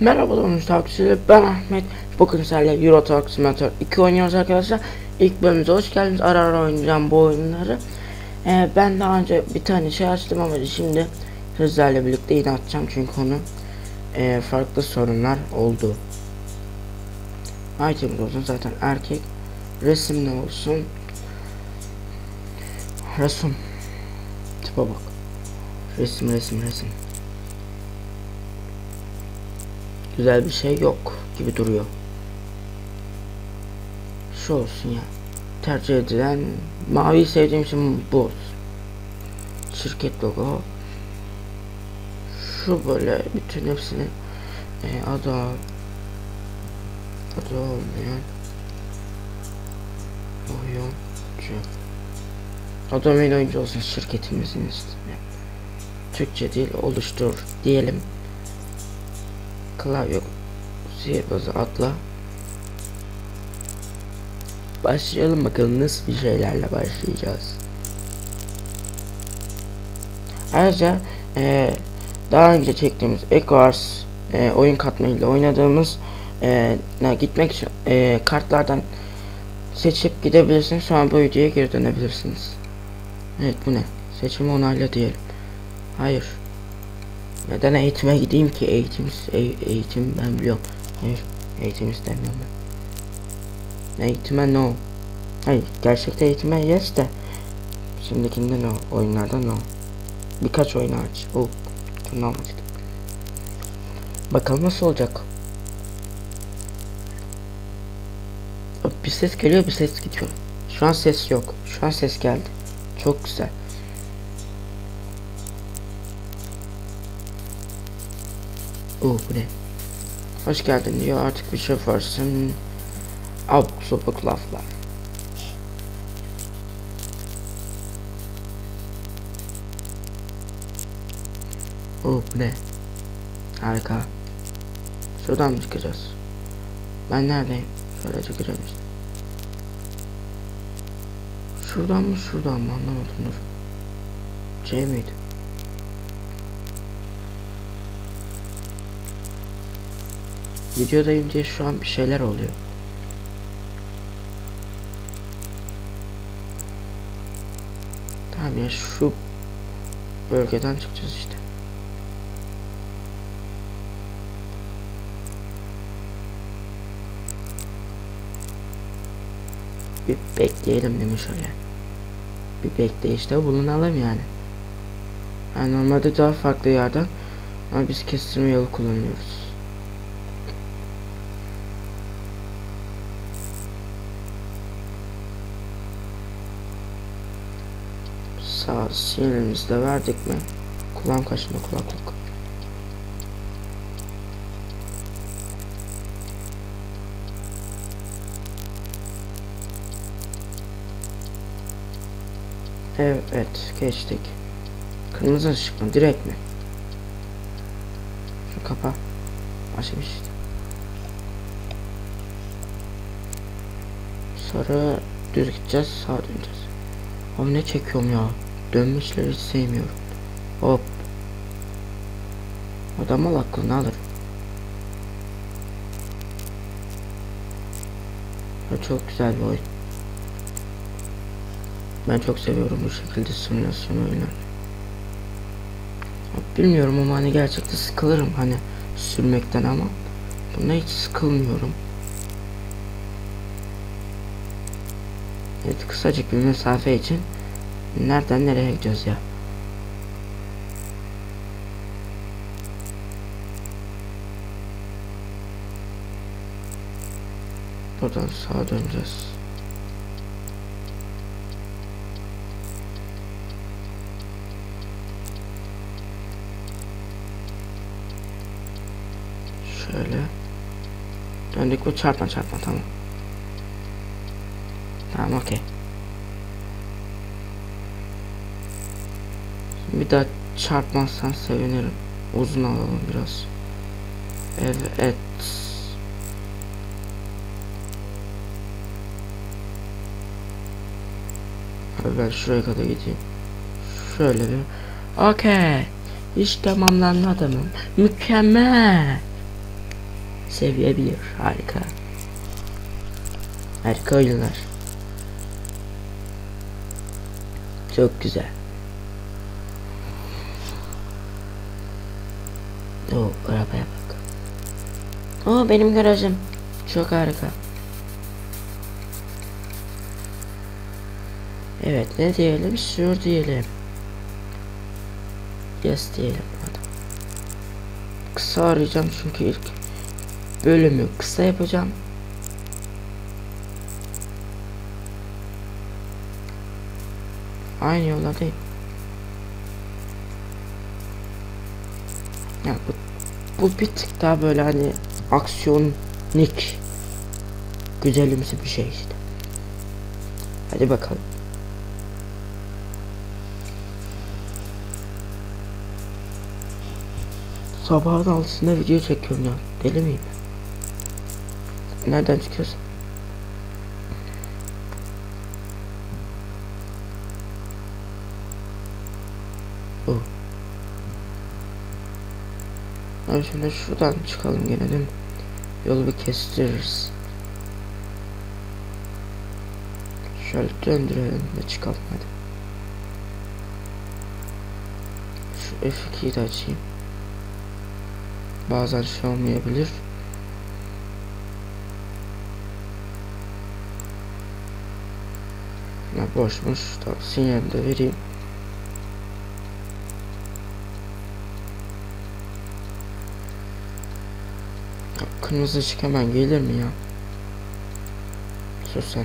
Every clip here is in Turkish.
Merhaba olmuş takipçiler ben Ahmet. Bugün sizlerle Euro Truck Simulator 2 oynuyoruz arkadaşlar. İlk bölümümüze hoş geldiniz. Ara ara oynayacağım bu oyunları. Ee, Ben daha önce bir tane şey açtım ama şimdi Sizlerle birlikte yine atacağım çünkü onu e, Farklı sorunlar oldu. Item olsun zaten erkek. Resim ne olsun? Resim. Tipe bak. Resim resim resim güzel bir şey yok gibi duruyor. Şu olsun ya. Tercih edilen mavi sevdiğim için bu. Şirket logo. Şu böyle bütün hepsini e, adı adı olmayan oyuncu olmayan oyuncu olsun şirketimizin ismi. Türkçe değil oluştur diyelim klavye sihirbazı atla. Başlayalım bakalım nasıl bir şeylerle başlayacağız. Ayrıca e, daha önce çektiğimiz Echoars e, oyun katmanıyla oynadığımız e, gitmek için e, kartlardan seçip gidebilirsiniz. Sonra bu videoya geri dönebilirsiniz. Evet bu ne? Seçimi onayla diyelim. Hayır neden eğitime gideyim ki eğitim e eğitim ben biliyorum. Hayır eğitim istemiyorum ben. Eğitime no. Hayır gerçekte eğitime yes de. Şimdikinde no. Oyunlarda no. Birkaç oyun aç. Oh. Tamam Bakalım nasıl olacak. Bir ses geliyor bir ses gidiyor. Şu an ses yok. Şu an ses geldi. Çok güzel. Oh bu ne? Hoş geldin diyor artık bir şey varsın. Abuk sopuk laflar. Oh bu ne? Harika. Şuradan mı çıkacağız? Ben neredeyim? Şöyle çıkacağım işte. Şuradan mı şuradan mı anlamadım dur. C miydi? Videodayım diye şu an bir şeyler oluyor. Tamam ya şu bölgeden çıkacağız işte. Bir bekleyelim demiş öyle. Bir bekleyişte bulunalım yani. Yani normalde daha farklı yerden ama biz kestirme yolu kullanıyoruz. Sağ sinyalimizde verdik mi? Kulağım kaçında kulaklık. Evet geçtik. Kırmızı ışık mı? Direkt mi? Şu kapa. Açmış işte. Sonra düz gideceğiz sağa döneceğiz. Abi ne çekiyorum ya? Hiç sevmiyorum. Hop. Adamın aklını alır. Çok güzel bir oyun. Ben çok seviyorum bu şekilde simülasyon oyunları. Bilmiyorum ama hani gerçekten sıkılırım hani sürmekten ama bunda hiç sıkılmıyorum. Evet kısacık bir mesafe için Nereden nereye gidiyoruz ya? Buradan sağa döneceğiz. Şöyle. Döndük bu çarpma çarpma tamam. Tamam okey. Bir daha çarpmazsan sevinirim. Uzun alalım biraz. Evet. Ben şuraya kadar gideyim. Şöyle bir. Okey. İş tamamlandı adamım. Mükemmel. seviye 1 harika. Harika oyunlar. Çok güzel. O arabaya bak. O benim garajım. Çok harika. Evet ne diyelim? Sür diyelim. Yes diyelim. Hadi. Kısa arayacağım çünkü ilk bölümü kısa yapacağım. Aynı değil. Ya bu, bu bir tık daha böyle hani aksiyonik güzelimsi bir şey işte. Hadi bakalım. Sabahın altısında video çekiyorum ya. Deli miyim? Nereden çıkıyorsun? Abi şimdi şuradan çıkalım gene değil mi? Yolu bir kestiririz. Şöyle döndürelim ve çıkalım hadi. Şu F2'yi de açayım. Bazen şey olmayabilir. Ya boşmuş. Tamam sinyal de vereyim. Kırmızı ışık hemen gelir mi ya? Sus sen.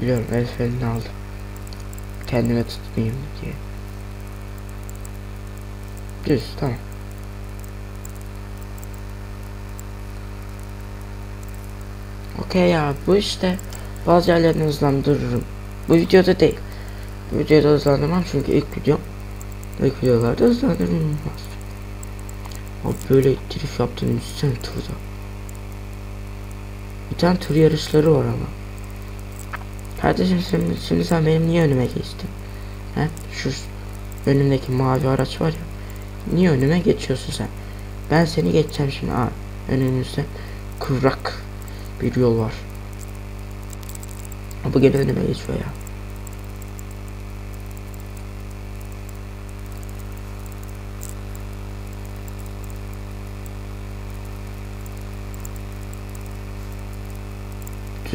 Biliyorum el frenini aldım. Kendime tutmayayım diye. Düz tamam. Okey ya bu işte bazı yerlerini hızlandırırım. Bu videoda değil. Bu videoda hızlandırmam çünkü ilk videom. İlk videolarda hızlandırılmaz. Abi böyle drift yaptığını düşünsene turda. Bir tane tur yarışları var ama. Kardeşim şimdi, şimdi sen benim niye önüme geçtin? He? Şu önümdeki mavi araç var ya. Niye önüme geçiyorsun sen? Ben seni geçeceğim şimdi. Aa, önümüzde kıvrak bir yol var. Bu gene önüme geçiyor ya.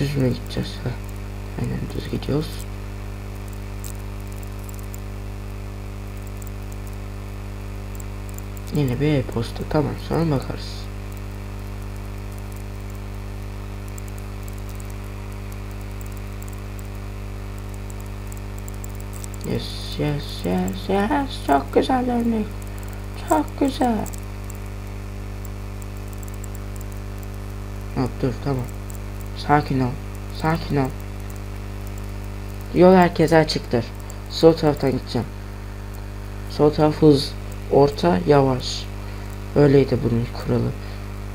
Düz gideceğiz? Ha. Aynen düz gidiyoruz. Yine bir e-posta. Tamam sonra bakarız. Yes, yes, yes, yes. Çok güzel örnek. Çok güzel. Hop dur tamam. Sakin ol. Sakin ol. Yol herkese açıktır. Sol taraftan gideceğim. Sol taraf hız. Orta yavaş. Öyleydi bunun kuralı.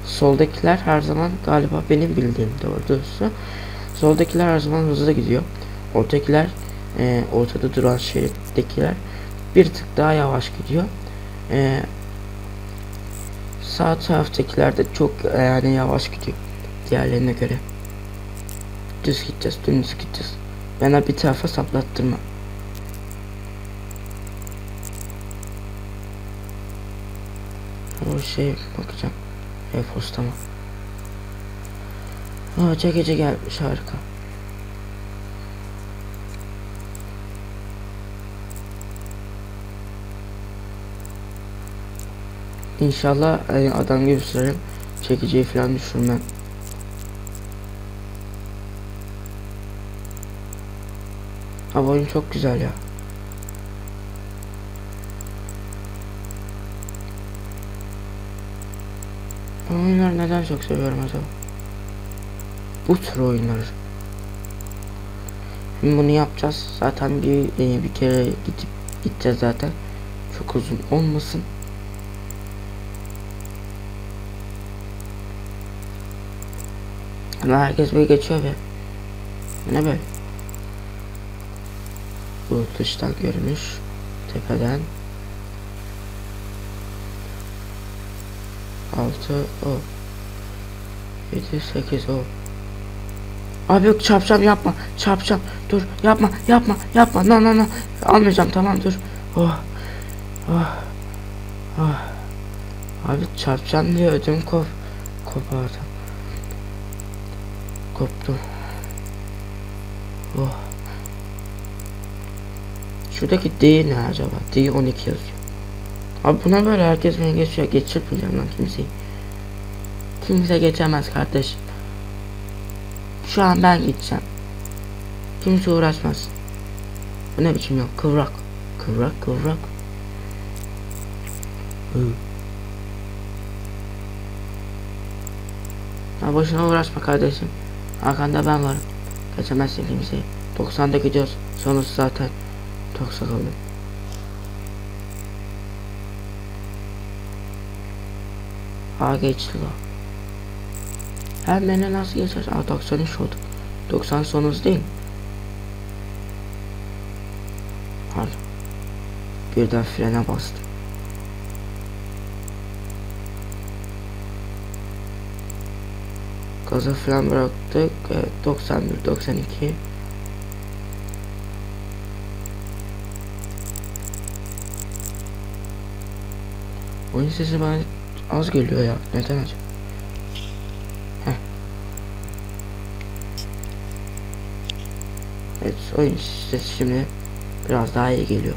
Soldakiler her zaman galiba benim bildiğim doğrusu. Soldakiler her zaman hızlı gidiyor. Ortakiler e, ortada duran şerittekiler bir tık daha yavaş gidiyor. E, sağ taraftakiler de çok e, yani yavaş gidiyor diğerlerine göre. Düz gideceğiz, dümdüz gideceğiz. Bana bir tarafa saplattırma. O şey bakacağım. E-posta mı? Aa çekici gelmiş harika. İnşallah yani adam gibi sürerim. Çekiciyi falan düşürmem. Abi oyun çok güzel ya. Oyunları neden çok seviyorum acaba? Bu tür oyunları. Şimdi bunu yapacağız. Zaten bir bir kere gidip gideceğiz zaten. Çok uzun olmasın. Herkes böyle geçiyor be. Ne böyle? Bu dıştan görünüş. Tepeden. 6 o. 7 8 o. Abi yok çarpacağım yapma. Çarpacağım. Dur yapma yapma yapma. No no no. Almayacağım tamam dur. Oh. Oh. Oh. Abi çarpacağım diye ödüm kop kopardı. Koptu. Oh. Şuradaki D ne acaba? D 12 yazıyor. Abi buna böyle herkes beni geçiyor. Geçirmeyeceğim lan kimseyi. Kimse geçemez kardeş. Şu an ben gideceğim. Kimse uğraşmaz. Bu ne biçim yok? Kıvrak. Kıvrak kıvrak. Hı. Ha boşuna uğraşma kardeşim. Arkanda ben varım. Geçemezsin kimseyi. 90'da gidiyoruz. Sonuç zaten çok sıkıldım. Ha geçti la. Hem beni nasıl geçer? Aa 93 oldu. 90 sonuz değil mi? Pardon. Birden frene bastım. Gaza falan bıraktık. Evet, 91, 92. Oyun sesi bana az geliyor ya. Neden acaba? Evet oyun sesi şimdi biraz daha iyi geliyor.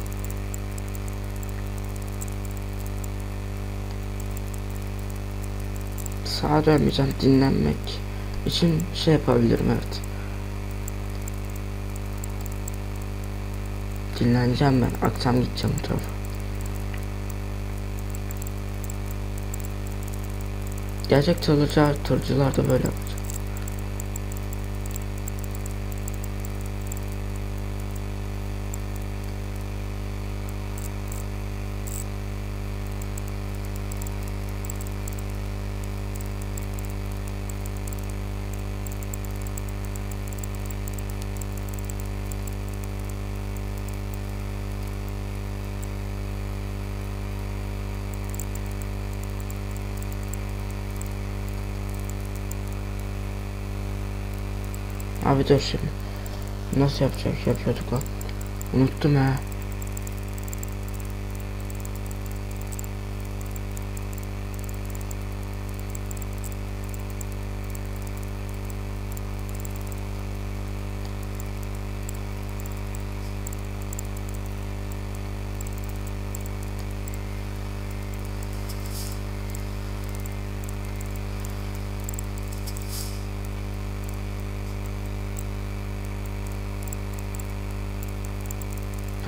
Sağa dönmeyeceğim dinlenmek için şey yapabilirim evet. Dinleneceğim ben. Akşam gideceğim bu tarafa. Gerçek tırcılar, tırcılar da böyle yapacak. Abi dur şimdi. Nasıl yapacak yapıyorduk lan? Unuttum ha.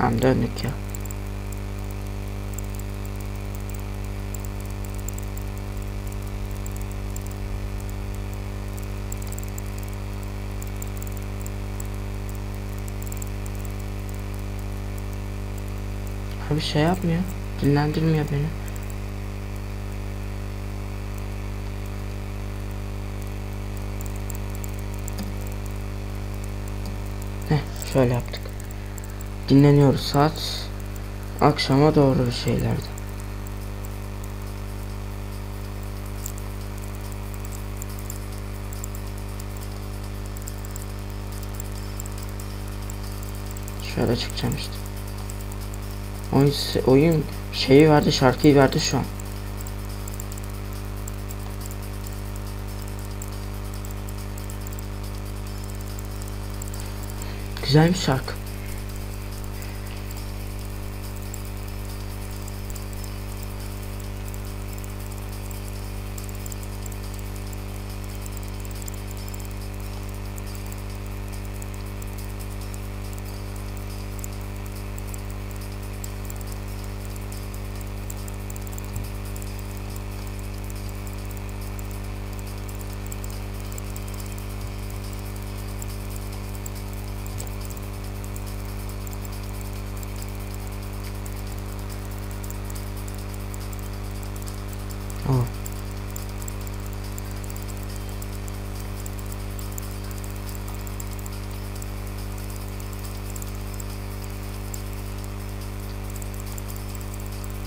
Tamam döndük ya. Abi şey yapmıyor. Dinlendirmiyor beni. Heh, şöyle yaptık. Dinleniyoruz saat akşama doğru bir şeylerde. Şöyle çıkacağım işte. Oyun, oyun şeyi verdi şarkıyı verdi şu an. Güzel bir şarkı.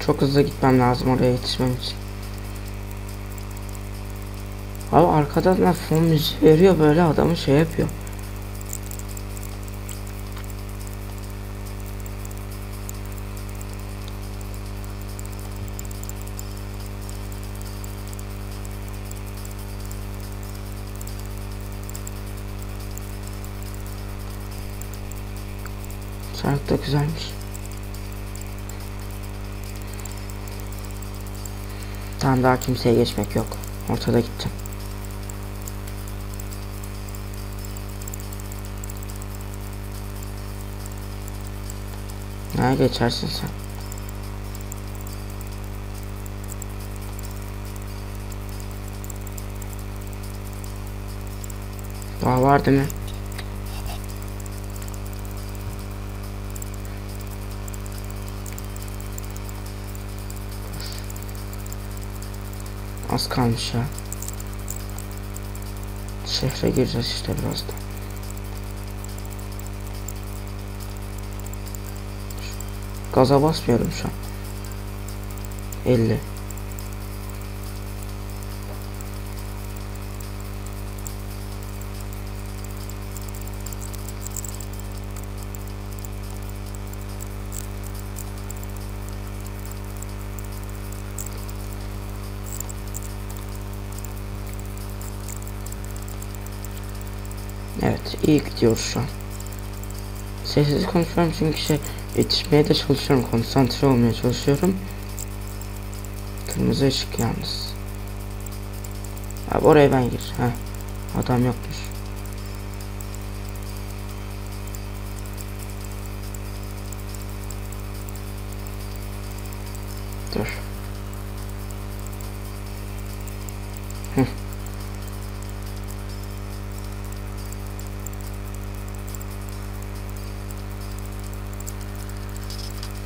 Çok hızlı gitmem lazım oraya yetişmem için. Abi arkadan da fon müziği veriyor böyle adamı şey yapıyor. Şarkı da güzelmiş. Tamam daha kimseye geçmek yok. Ortada gideceğim. Ne geçersin sen? Daha var değil mi? Az kalmış ya. Şehre gireceğiz işte birazdan. Gaza basmıyorum şu an. 50. Evet iyi gidiyoruz şu an. Sessiz konuşuyorum çünkü şey yetişmeye de çalışıyorum konsantre olmaya çalışıyorum. Kırmızı ışık yalnız. Abi oraya ben gir. Ha. Adam yokmuş.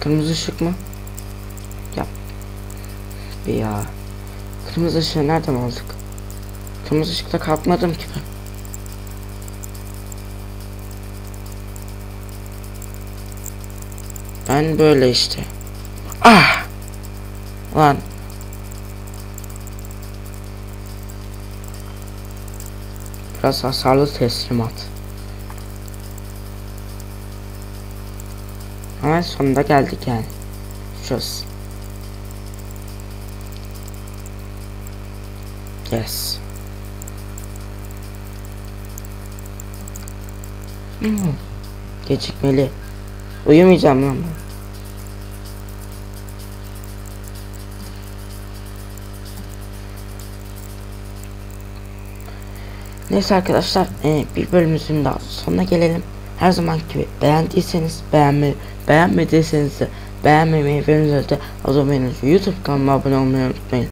Kırmızı ışık mı? Yap. Bir ya. Kırmızı ışığı nereden aldık? Kırmızı ışıkta kalkmadım ki ben. Ben böyle işte. Ah! Lan. Biraz hasarlı teslimat. Ama sonunda geldik yani. Şurası. Yes. Hmm. Gecikmeli. Uyumayacağım lan ben. Neyse arkadaşlar e, bir bölümümüzün daha sonuna gelelim. Her zaman gibi beğendiyseniz beğenme, beğenmediyseniz de beğenmemeyi ve de o zaman YouTube kanalıma abone olmayı unutmayın.